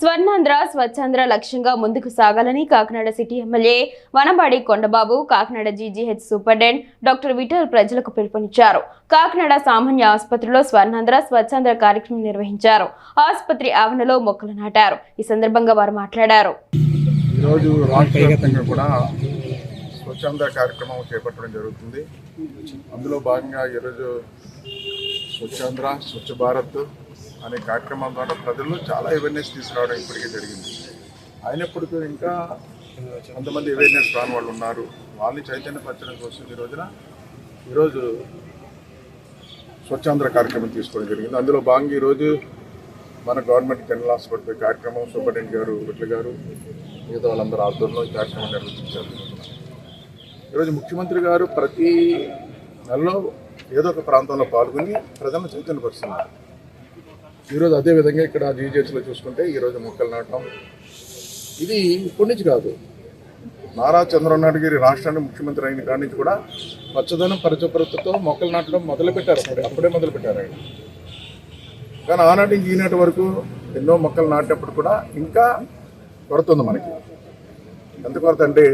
స్వర్ణాంధ్ర స్వచ్ఛాంధ్ర లక్ష్యంగా ముందుకు సాగాలని Kakinada city MLA Vanabadi Kondababu Kakinada GGH superintendent doctor Vithal ప్రజలకు పిలుపునిచ్చారు. కాకినాడ సామాన్య ఆసుపత్రిలో స్వర్ణాంధ్ర స్వచ్ఛాంధ్ర కార్యక్రమం నిర్వహించారు. ఆసుపత్రి ఆవరణలో మొక్కలు నాటారు. ఈ సందర్భంగా వారు మాట్లాడారు. ఈరోజు కూడా కార్యక్రమం చేపట్టడం జరుగుతుంది. అందులో భాగంగా ఈరోజు స్వచ్ఛాంధ్ర స్వచ్ఛ భారత్ అనే కార్యక్రమం ద్వారా ప్రజల్లో చాలా అవేర్నెస్ తీసుకురావడం ఇప్పటికే జరిగింది. అయినప్పటికీ ఇంకా కొంతమంది అవేర్నెస్ రాని వాళ్ళు ఉన్నారు. వాళ్ళని చైతన్యపరచడం కోసం ఈ రోజున ఈరోజు స్వచ్ఛాంధ్ర కార్యక్రమం తీసుకోవడం జరిగింది. అందులో భాగంగా ఈరోజు మన గవర్నమెంట్ జనరల్ హాస్పిటల్ కార్యక్రమం సూపరింటెండెంట్ గారు విట్ల గారు మిగతా వాళ్ళందరూ ఆధ్వర్యంలో ఈ కార్యక్రమం నిర్వహించారు. ఈరోజు ముఖ్యమంత్రి గారు ప్రతి నెలలో ఏదో ఒక ప్రాంతంలో పాల్గొని ప్రజలను చైతన్యపరుస్తున్నారు. ఈరోజు అదే విధంగా ఇక్కడ జీజెస్లో చూసుకుంటే ఈరోజు మొక్కలు నాటడం ఇది ఇప్పటి నుంచి కాదు. నారా చంద్రనాథ్ గారి రాష్ట్రానికి ముఖ్యమంత్రి అయిన కాడి నుంచి కూడా పచ్చదనం పరిశుభ్రతతో మొక్కలు నాటడం మొదలుపెట్టారు అప్పుడే. అప్పుడే మొదలుపెట్టారు ఆయన. కానీ ఆనాటి ఈనాటి వరకు ఎన్నో మొక్కలు నాటినప్పుడు కూడా ఇంకా కొరత ఉంది మనకి. ఎంత కొరత అంటే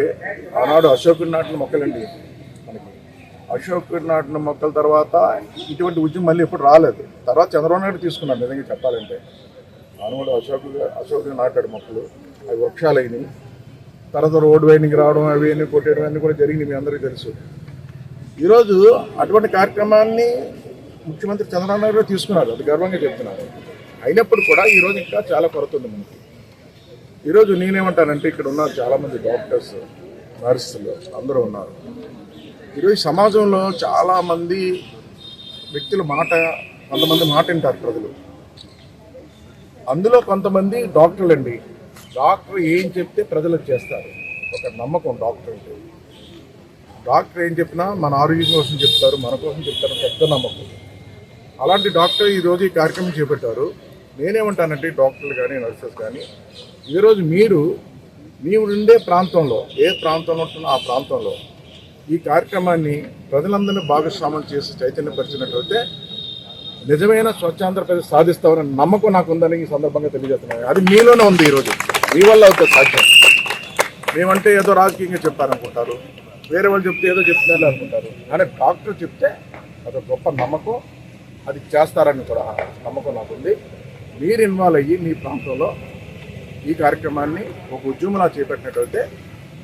ఆనాడు అశోకుడు నాటిన మొక్కలండి. అశోకుడు నాటిన మొక్కల తర్వాత ఇటువంటి ఉద్యమం మళ్ళీ ఎప్పుడు రాలేదు. తర్వాత చంద్రబాబు నాయుడు తీసుకున్నారు నిజంగా చెప్పాలంటే. ఆనాడు అశోక్ అశోకుడు నాటాడు మొక్కలు. అవి వృక్షాలు అయినాయి తర్వాత రోడ్ వైండింగ్ రావడం అవి అన్నీ కొట్టేయడం అన్నీ కూడా జరిగింది మీ అందరికీ తెలుసు. ఈరోజు అటువంటి కార్యక్రమాన్ని ముఖ్యమంత్రి చంద్రబాబు నాయుడు తీసుకున్నారు అది గర్వంగా చెప్తున్నారు. అయినప్పుడు కూడా ఈరోజు ఇంకా చాలా కొరత ఉంది మనకి. ఈరోజు నేనేమంటానంటే ఇక్కడ ఉన్న చాలామంది డాక్టర్స్ నర్సులు అందరూ ఉన్నారు. ఈరోజు సమాజంలో చాలామంది వ్యక్తుల మాట కొంతమంది మాట వింటారు ప్రజలు. అందులో కొంతమంది డాక్టర్లు అండి. డాక్టర్ ఏం చెప్తే ప్రజలకు చేస్తారు. ఒక నమ్మకం డాక్టర్ అంటే డాక్టర్ ఏం చెప్పినా మన ఆరోగ్యం కోసం చెప్తారు మన కోసం చెప్తారు పెద్ద నమ్మకం. అలాంటి డాక్టర్ ఈరోజు ఈ కార్యక్రమం చేపట్టారు. నేనేమంటానంటే డాక్టర్లు కానీ నర్సెస్ కానీ ఈరోజు మీరు మీరు ఉండే ప్రాంతంలో ఏ ప్రాంతంలో ఉంటున్నా ఆ ప్రాంతంలో ఈ కార్యక్రమాన్ని ప్రజలందరినీ భాగస్వామ్యం చేసి చైతన్యపరిచినట్లయితే నిజమైన స్వచ్ఛాంధ్రప్రదేశ్ సాధిస్తామని నమ్మకం నాకు ఉందని ఈ సందర్భంగా తెలియజేస్తున్నాను. అది మీలోనే ఉంది ఈరోజు. మీ వల్ల అవుతుంది సాధ్యం. మేమంటే ఏదో రాజకీయంగా చెప్పారనుకుంటారు వేరే వాళ్ళు చెప్తే ఏదో చెప్తున్నారు అనుకుంటారు. కానీ డాక్టర్ చెప్తే అది గొప్ప నమ్మకం. అది చేస్తారని కూడా నమ్మకం నాకు ఉంది మీరు ఇన్వాల్వ్ అయ్యి మీ ప్రాంతంలో ఈ కార్యక్రమాన్ని ఒక ఉద్యమంలా చేపట్టినట్లయితే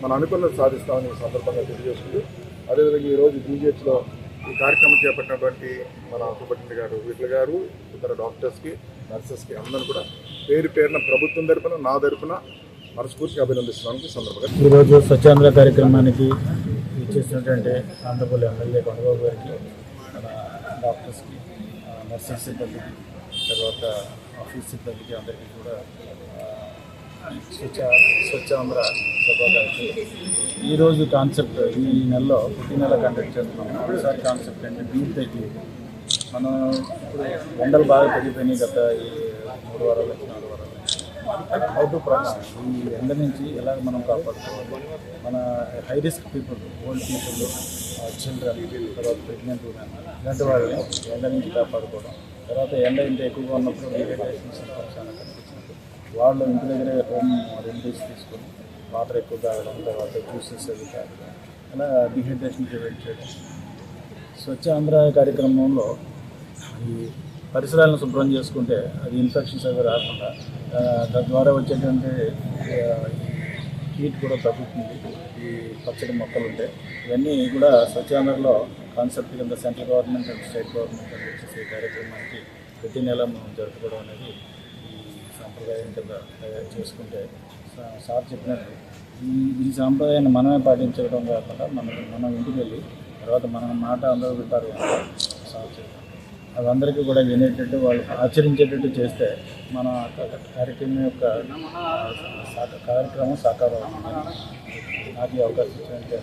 మనం అనుకున్నది సాధిస్తామని సందర్భంగా తెలియజేస్తుంది. అదేవిధంగా ఈరోజు బీజేపీలో ఈ కార్యక్రమం చేపట్టినటువంటి మన సూపరింటెండెంట్ గారు విట్ల గారు ఇతర డాక్టర్స్కి నర్సెస్కి అందరూ కూడా పేరు పేరున ప్రభుత్వం తరపున నా తరపున మనస్ఫూర్తిగా అభినందిస్తున్నాను ఈ సందర్భంగా. ఈరోజు స్వచ్ఛాంధ్ర కార్యక్రమానికి ఇచ్చేసినటువంటి ఆంధ్రపల్లి ఎమ్మెల్యే కొండబాబు గారికి మన డాక్టర్స్కి నర్సెస్ నర్సింగ్ సిబ్బందికి తర్వాత ఆఫీస్ సిబ్బందికి అందరికీ కూడా స్వచ్ఛ స్వచ్ఛాంధ్ర శుభాకాంక్షలు ఈరోజు కాన్సెప్ట్ ఈ నెలలో ప్రతి నెల కండక్ట్ చేస్తున్నాం ఒకసారి కాన్సెప్ట్ అంటే బీట్ తగ్గి మనం ఇప్పుడు ఎండలు బాగా తగ్గిపోయినాయి గత ఈ మూడు వారాలు నాలుగు వారాలు. హౌ టు ఈ ఎండ నుంచి ఎలా మనం కాపాడుకోవాలి? మన high risk people old people children తర్వాత ప్రెగ్నెంట్ ఉమెన్ ఇలాంటి వాళ్ళని ఎండ నుంచి కాపాడుకోవడం. తర్వాత ఎండ ఇంత ఎక్కువగా ఉన్నప్పుడు డీహైడ్రేషన్ చాలా వాళ్ళు ఇంటి దగ్గరే హోమ్ రెమెడీస్ తీసుకొని వాటర్ ఎక్కువ తాగడం తర్వాత జ్యూసెస్ అవి తాగడం అలా డిహైడ్రేషన్ ప్రివెంట్ చేయడం. స్వచ్ఛ ఆంధ్ర కార్యక్రమంలో ఈ పరిసరాలను శుభ్రం చేసుకుంటే అది ఇన్ఫెక్షన్స్ అవి రాకుండా తద్వారా వచ్చేటువంటి హీట్ కూడా తగ్గుతుంది. ఈ పచ్చడి మొక్కలు ఉంటాయి ఇవన్నీ కూడా స్వచ్ఛ ఆంధ్రలో కాన్సెప్ట్ కింద central government and state government అని వచ్చేసి కార్యక్రమానికి ప్రతి నెల మనం జరుపుకోవడం అనేది సాంప్రదాయం కింద తయారు చేసుకుంటే. సార్ చెప్పినట్టు ఈ ఈ సాంప్రదాయాన్ని మనమే పాటించడం కాకుండా మనం మనం ఇంటికి వెళ్ళి తర్వాత మన మాట అందరూ వింటారు సార్ చెప్పారు అవి అందరికీ కూడా వినేటట్టు వాళ్ళు ఆచరించేటట్టు చేస్తే మన కార్యక్రమం యొక్క కార్యక్రమం సాకారం నాకు ఈ అవకాశం ఇచ్చినట్టు